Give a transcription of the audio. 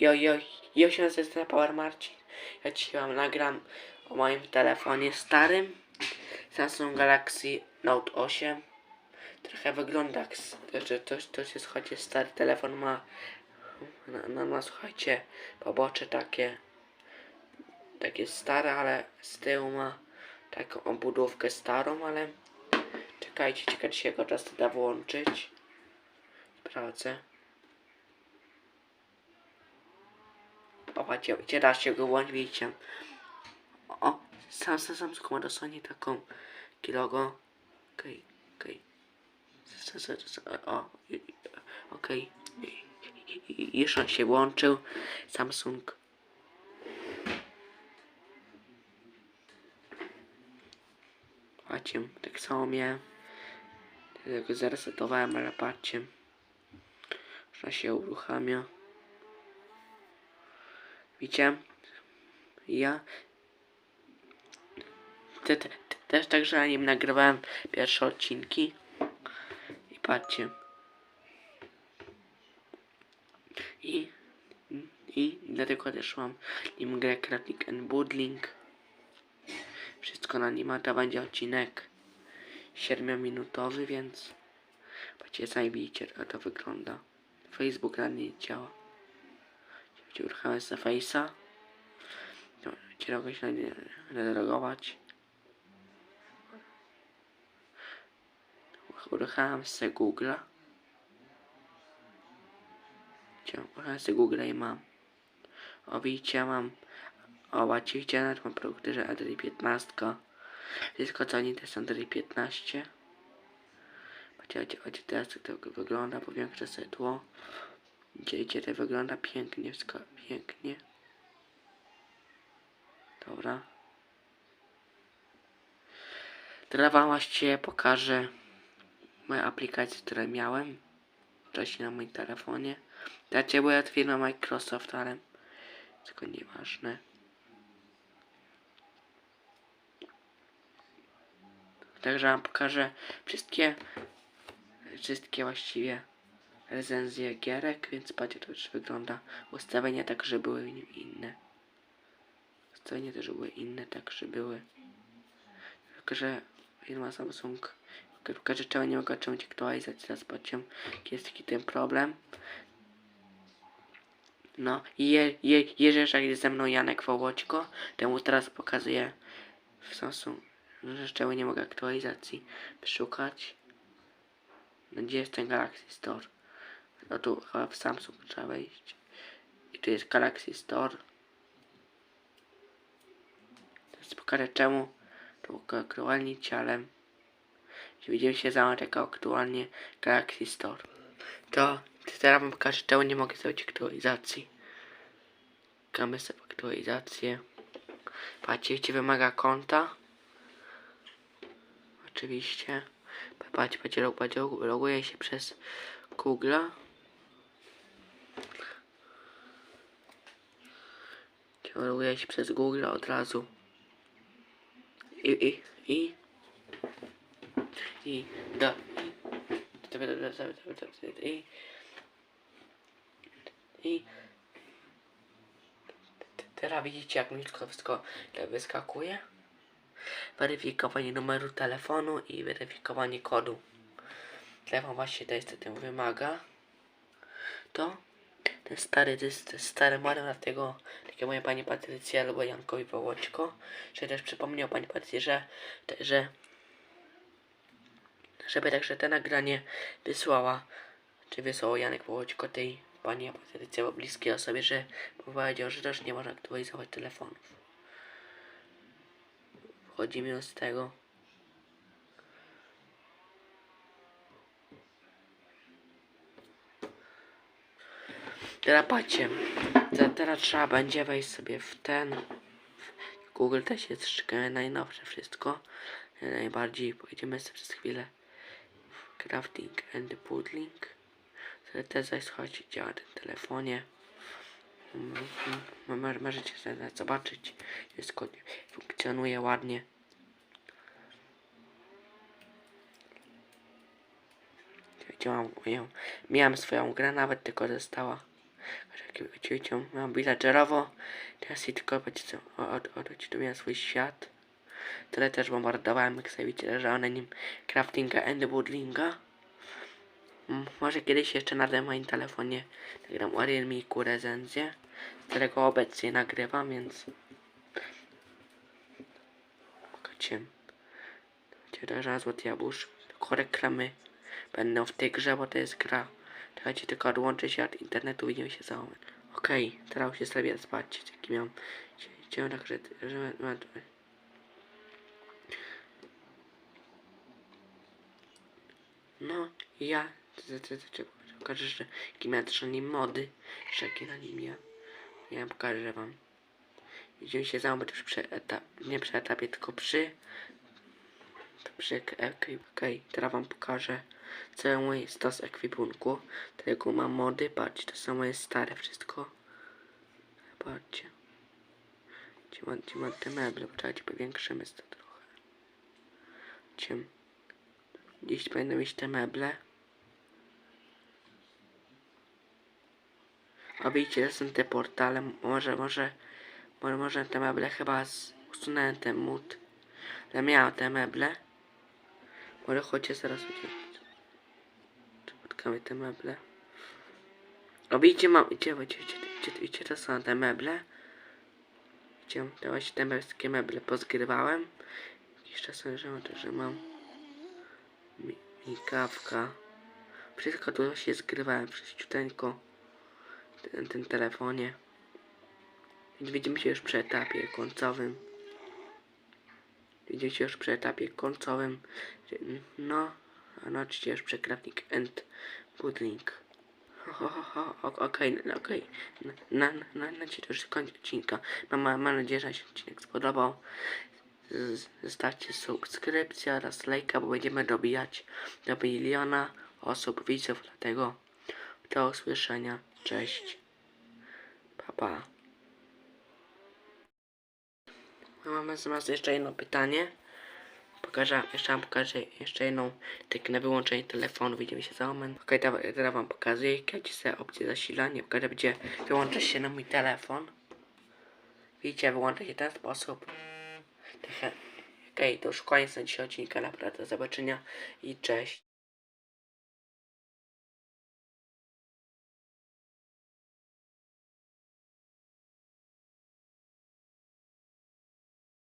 Jo, jo, jo się nazywa Power Marcin. Ja ci wam nagram o moim telefonie starym. Samsung Galaxy Note 8. Trochę wygląda że to, to jest, słuchajcie, stary telefon ma, no, no, no słuchajcie, pobocze takie, takie stare, ale z tyłu ma taką obudówkę starą, ale czekajcie, ciekawe czy się go czas da włączyć. Sprawdzę. Da się go włączyć, widzicie. O, sam, sam, sam ma do Sony taką kilogo. Okej, okej. O, okej. Już on się włączył. Samsung. Patrzcie, tak samo miałem. Tylko zresetowałem, ale patrzcie. Że się uruchamia. Widzicie? Ja te, te, te, też także na nim nagrywałem pierwsze odcinki. I patrzcie. I, i dlatego też mam nim grę Crafting and Budling. Wszystko na nim, a to będzie odcinek 7-minutowy, więc patrzcie, zajmijcie, jak to wygląda. Facebook na nie działa. Uruchamiać za Face'a. Cię mogę nie zalogować. Uruchamiam se Google'a. Uruchamiam se Google'a i mam. O widzicie, mam. O, macie widzicie, nawet mam produkty, że Android 15. Wszystko co nie to jest Android 15. Patrzcie, chodźcie, chodźcie, teraz jak to wygląda, powiększę sobie tło. Widzicie, to wygląda pięknie, wszystko pięknie. Dobra. Teraz wam właściwie pokażę moje aplikacje, które miałem wcześniej na moim telefonie. Dacie, bo ja firma Microsoft, ale tylko nieważne. Także wam pokażę wszystkie, wszystkie właściwie recenzje gierek, więc patrzcie, to już wygląda. Ustawienia także były w nim inne. Ustawienia też były inne, były. Tylko, że firma Samsung pokaże czemu nie mogę czemu aktualizacji. Teraz jaki jest taki ten problem. No i je, je, jeżeli jest ze mną Janek Wołoćko, temu teraz pokazuję w Samsung, że czemu nie mogę aktualizacji szukać. No gdzie jest ten Galaxy Store? No tu chyba w Samsung trzeba wejść. I tu jest Galaxy Store. Teraz pokażę czemu mogę aktualnić, ale widzimy się załącz jako aktualnie Galaxy Store. To teraz wam pokażę czemu nie mogę zrobić aktualizacji. Kamy sobie aktualizację. Patrzcie, wymaga konta. Oczywiście. Patrzcie, patrzcie, log- patrzcie, loguję się przez Google'a. Kieruję się przez Google od razu. I, i, i. I, da, i. I. Teraz widzicie, jak mi wszystko wyskakuje. Weryfikowanie numeru telefonu i weryfikowanie kodu. Telefon właśnie to jest tym wymaga. To ten stary, to jest stary model, dlatego moje pani Patrycja albo Jankowi Wołoćko, że też przypomniał pani Patrycji, że, że żeby także te nagranie wysłała, czy wysłał Janek Wołoćko tej pani Patrycja, bo bliskiej osobie, że powiedział, że też nie można aktualizować telefonów. Wchodzi mi z tego. Patrzcie, te, teraz trzeba będzie wejść sobie w ten. Google też jest szczególnie najnowsze wszystko. Najbardziej pojedziemy sobie przez chwilę w crafting and pudling. Sobie też słuchajcie, działa na tym telefonie. Mm, mm, mo- Możecie sobie zobaczyć. Jest funkcjonuje ładnie. Moją, miałem swoją grę nawet, tylko została Ciucią mam villagerowo. Teraz i tylko będzie co od, odwrócić do mnie swój świat. Tyle też bombardowałem, jak sobie widzicie, leżało na nim craftinga and woodlinga. Mm, Może kiedyś jeszcze na moim telefonie nagram o Realmiku recenzję, z którego obecnie nagrywam, więc Pokażcie. Cię złoty jabłusz. Tylko reklamy będą w tej grze, bo to jest gra. Czekajcie, tylko odłączę się od internetu, widzimy się za moment. Okej, teraz się sobie spać, jaki miałem. Chciałem tak, że... że no, ja... Pokażę, że jakie miałem też na nim mody. Jeszcze jakie na nim ja. Ja pokażę wam. Widzimy się za już przy etap, nie przy etapie, tylko przy przy okej, teraz wam pokażę cały stos ekwipunku, którego mam mody, patrzcie, to są moje stare wszystko. Patrzcie. Gdzie mam, gdzie mam te meble, poczekajcie, powiększymy to trochę. Gdzie, gdzieś powinny mieć te meble. A widzicie, to są te portale, może, może, może, może te meble chyba z, usunąłem ten mód. Ale miałem te meble. Może chodźcie zaraz uciec. Spotkamy te meble. O, widzicie, mam, gdzie, gdzie, gdzie, gdzie to są te meble? Gdzie, to właśnie te wszystkie meble pozgrywałem. Jeszcze są, że, że mam mi, mikawka. Wszystko tu się zgrywałem, wszyściuteńko. Ten, ten telefonie. Więc widzimy się już przy etapie końcowym. Widzimy się już przy etapie końcowym. No, no przy crafting and o- Okej, no, okej. Na, na, na, na to już koniec odcinka. Mam, mam mam nadzieję, że się odcinek spodobał. Z- Zostawcie subskrypcję oraz lajka, bo będziemy dobijać do miliona osób widzów, dlatego do usłyszenia. Cześć. Pa, pa. Mamy z was jeszcze jedno pytanie. Pokażę, jeszcze wam pokażę jeszcze jedną tak na wyłączenie telefonu. Widzimy się za moment. Okej, teraz, wam pokazuję. Klikajcie sobie opcję zasilania. Pokażę, gdzie wyłącza się na mój telefon. Widzicie, wyłącza się w ten sposób. Trochę. Okej, to już koniec na dzisiaj odcinka. Naprawdę, do zobaczenia i cześć.